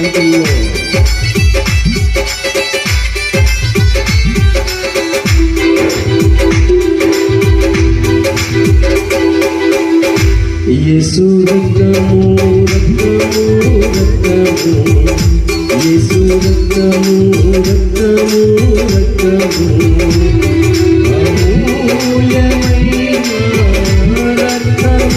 Thank యేసు రక్తము రక్తము రక్తము యేసు రక్తము రక్తము రక్తము అమూల్యమైన రక్తము.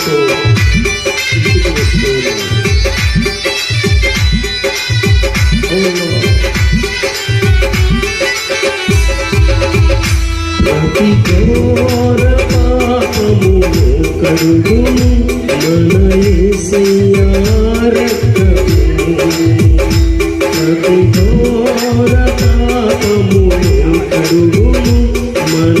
ఈ రాత్రి వస్తూ ప్రతి ఘోర కడుగును మన యేసయ్యా ప్రతి ఘోర కడుగును మన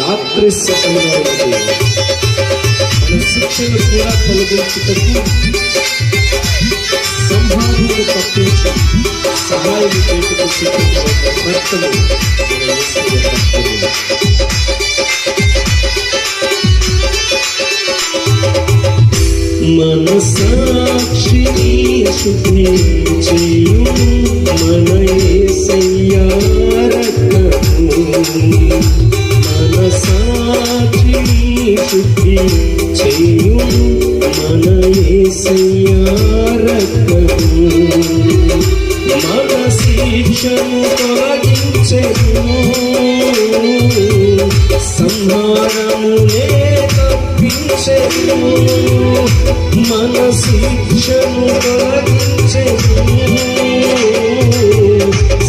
రాత్రి సమయంలో ఉన్నది. మన శిక్షను కూడా తొలగించుటకు సంహారమును తప్పించి సహాయం చేయుటకు సిద్ధమైన రక్తము మన యేసయ్య రక్తము. శిక్షను తొలగించెను సంహారమునే తప్పించెను మన శిక్షను తొలగించెను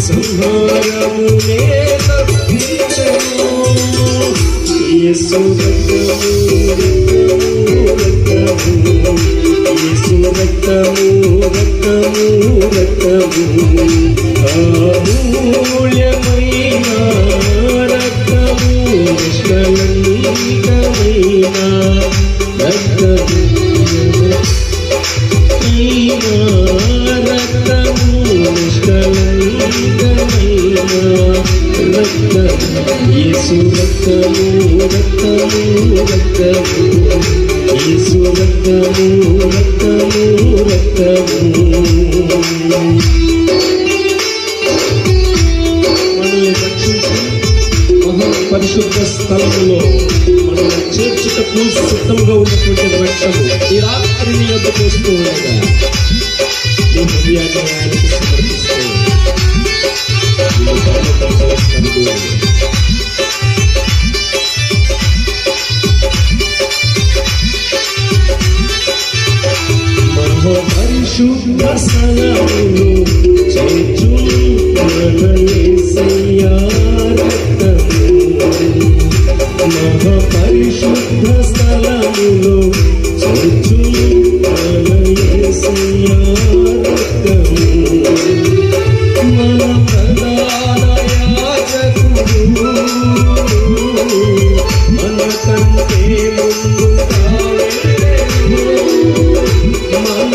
సంహారమునే తప్పించెను యేసు రక్తము రక్తము. యేసు రక్తము రక్తము రక్తము అమూల్యమైన రక్తము నిష్కలంకమైన రక్తము రక్తము నిష్కలంకమైన రక్తము యేసు రక్తము రక్తము రక్తము. యేసు రక్తము రక్తము రక్తము. మనల్ని రక్షించి మహా పరిశుద్ధ స్థలంలో మనల్ని చేర్చుటకు సిద్ధంగా ఉన్నటువంటి రక్తము ఈ రాత్రి నీ వద్దకు వస్తూ ఉండగా నీ హృదయాన్ని ఆయనకు సమర్పిస్తూ శుభ సలములు చెట్టు మహ పరిశుద్ధ స్థలములో చెట్టు మన ప్రధానయాచకుడు మన కంటే ముందు మన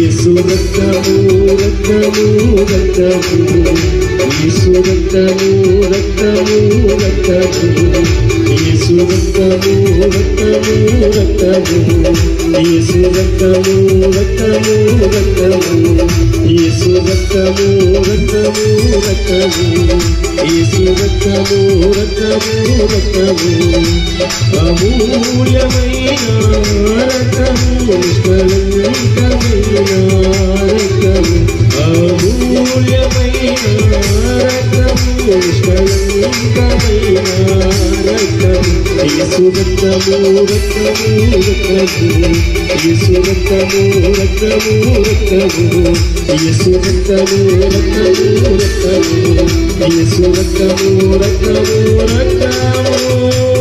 యేసు రక్తము రక్తము. రక్తము యేసు రక్తము రక్తము. రక్తము యేసు రక్తము రక్తము. రక్తము యేసు రక్తము రక్తము. రక్తము యేసు రక్తము రక్తము. రక్తము యేసు రక్తము రక్తము. రక్తము అమూల్యమైన రక్తము నిష్కలంకమైన యేసు రక్తము రక్తము రక్తము